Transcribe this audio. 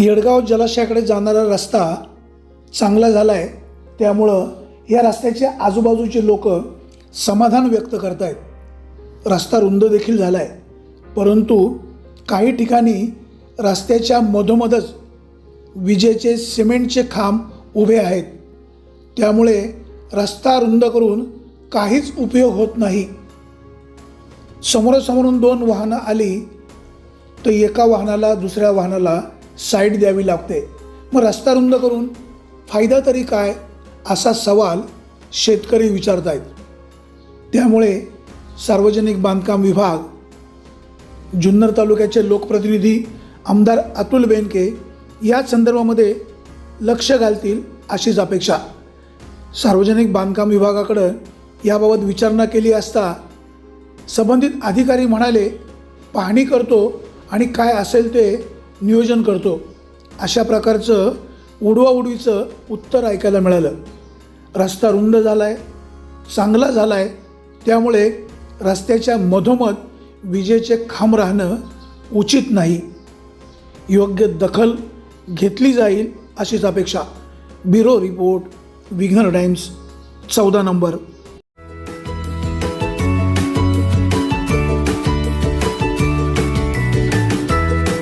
येडगाव जलाशयाकडे जाणारा रस्ता चांगला झाला आहे त्यामुळं या रस्त्याचे आजूबाजूचे लोक समाधान व्यक्त करत आहेत रस्ता रुंद देखील झाला आहे परंतु काही ठिकाणी रस्त्याच्या मधोमधच विजेचे सिमेंटचे खांब उभे आहेत. त्यामुळे रस्ता रुंद करून काहीच उपयोग होत नाही. समोरासमोरून दोन वाहनं आली तर एका वाहनाला दुसऱ्या वाहनाला साईड द्यावी लागते. मग रस्ता रुंद करून फायदा तरी काय असा सवाल शेतकरी विचारत आहेत त्यामुळे सार्वजनिक बांधकाम विभाग जुन्नर तालुक्याचे लोकप्रतिनिधी आमदार अतुल बेनके या संदर्भामध्ये लक्ष घालतील अशीच अपेक्षा. सार्वजनिक बांधकाम विभागाकडं याबाबत विचारणा केली असता संबंधित अधिकारी म्हणाले पाहणी करतो आणि काय असेल ते नियोजन करतो. अशा प्रकारचं उडवाउडवीचं उत्तर ऐकायला मिळालं. रस्ता रुंद झाला आहे चांगला झाला आहे त्यामुळे रस्त्याच्या मधोमध विजेचे खांब राहणं उचित नाही. योग्य दखल घेतली जाईल अशीच अपेक्षा. ब्युरो रिपोर्ट विघ्नर टाइम्स चौदा नंबर.